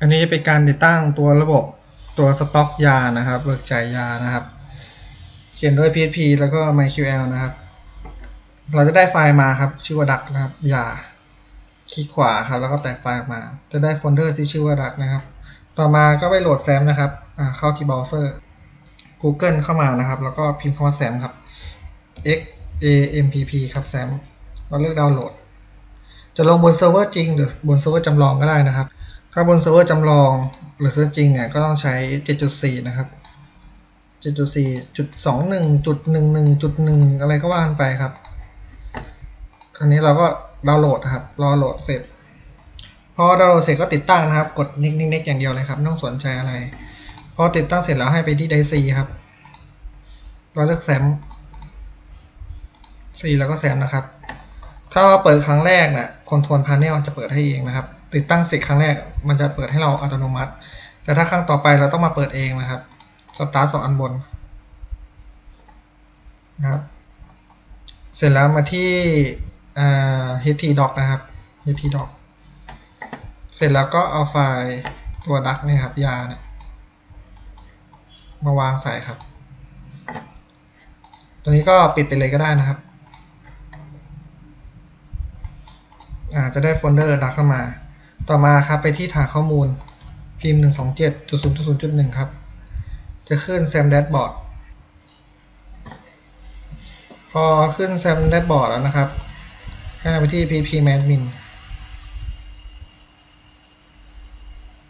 อันนี้จะเป็นการติดตั้งตัวระบบตัวสต็อกยานะครับเบิกจ่ายยานะครับ เขียนด้วย PHP แล้วก็ MyQL นะครับ เราจะได้ไฟล์มาครับชื่อว่าดักนะครับยาคลิกขวาครับแล้วก็แตกไฟล์ออกมา จะได้โฟลเดอร์ที่ชื่อว่าดักนะครับ ต่อมาก็ไปโหลดแซมนะครับเข้าที่เบราว์เซอร์ Google เข้ามานะครับ แล้วก็พิมพ์คำว่าแซมครับ x a m p p ครับแซมเราเลือกดาวน์โหลด จะลงบนเซิร์ฟเวอร์จริงหรือบนเซิร์ฟเวอร์จำลองก็ได้นะครับ ถ้าบนเซิร์ฟเวอร์จำลองหรือเซิร์ฟจริงเนี่ยก็ต้องใช้ 7.4 นะครับ 7.4.21.11.1 อะไรก็ว่ากันไปครับ คราวนี้เราก็ดาวน์โหลดครับ รอโหลดเสร็จ พอดาวน์โหลดเสร็จก็ติดตั้งนะครับ กดนิกนิกนกอย่างเดียวเลยครับไม่ต้องสนใจอะไร พอติดตั้งเสร็จแล้วให้ไปที่ไดซีครับ เราเลือกแซมซีแล้วก็แซมนะครับ ถ้าเราเปิดครั้งแรกเนี่ยคอนโทรลพาเนลจะเปิดให้เองนะครับ ติดตั้งเสร็จครั้งแรก มันจะเปิดให้เราอัตโนมัติ แต่ถ้าครั้งต่อไปเราต้องมาเปิดเองนะครับสตาร์ทสองอันบนนะครับเสร็จแล้วมาที่อ่า htdoc นะครับ htdoc เสร็จแล้วก็เอาไฟล์ตัวดักเนี่ยครับยาเนี่ยมาวางใส่ครับ ตัวนี้ก็ปิดไปเลยก็ได้นะครับอ่าจะได้โฟลเดอร์ดักเข้ามา ต่อมาครับไปที่ฐานข้อมูลพิมพ์127.0.0.1 ครับ จะขึ้น SAM Dashboard พอขึ้น SAM Dashboard แล้วนะครับ ให้เราไปที่ pp admin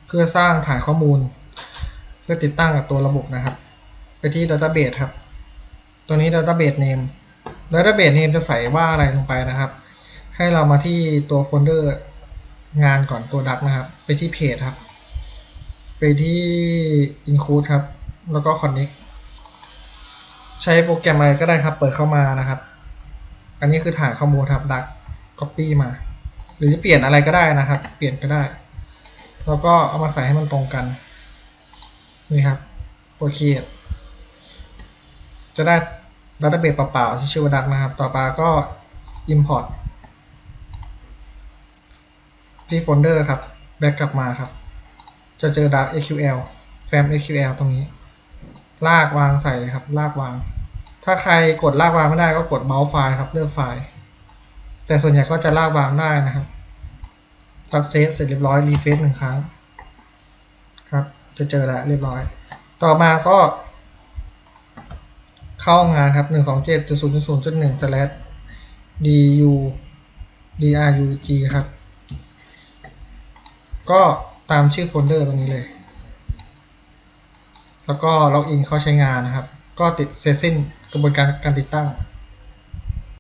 เพื่อสร้างฐานข้อมูล เพื่อติดตั้งกับตัวระบบนะครับ ไปที่ Database ครับ ตัวนี้ Database Name Database Name จะใส่ว่าอะไรลงไปนะครับ ให้เรามาที่ตัวโฟลเดอร์ งานก่อนตัวดักนะครับ ไปที่เพจครับ ไปที่ include ครับ แล้วก็ connect ใช้โปรแกรมอะไรก็ได้ครับ เปิดเข้ามานะครับ อันนี้คือฐานข้อมูลครับดัก copy มา หรือจะเปลี่ยนอะไรก็ได้นะครับ เปลี่ยนก็ได้ แล้วก็เอามาใส่ให้มันตรงกัน นี่ครับโอเคจะได้ดัตเตอร์เบสเปล่าๆที่ชื่อว่าดักนะครับ ต่อไปก็ import ที่โฟลเดอร์ครับแบ็กกลับมาครับ จะเจอ dark SQL fam SQL ตรงนี้ ลากวางใส่เลยครับ ลากวาง ถ้าใครกดลากวางไม่ได้ก็กดเมาส์ไฟล์ครับเลือกไฟล์ แต่ส่วนใหญ่ก็จะลากวางได้นะครับ success เสร็จเรียบร้อย refresh หนึ่งครั้ง ครับ จะเจอแล้วเรียบร้อย ต่อมาก็ เข้างานครับ 127.0.0.1 slash du drug ครับ ก็ตามชื่อโฟลเดอร์ตรงนี้เลย แล้วก็ล็อกอินเข้าใช้งานนะครับ ก็ติดเสร็จสิ้นกระบวนการการติดตั้ง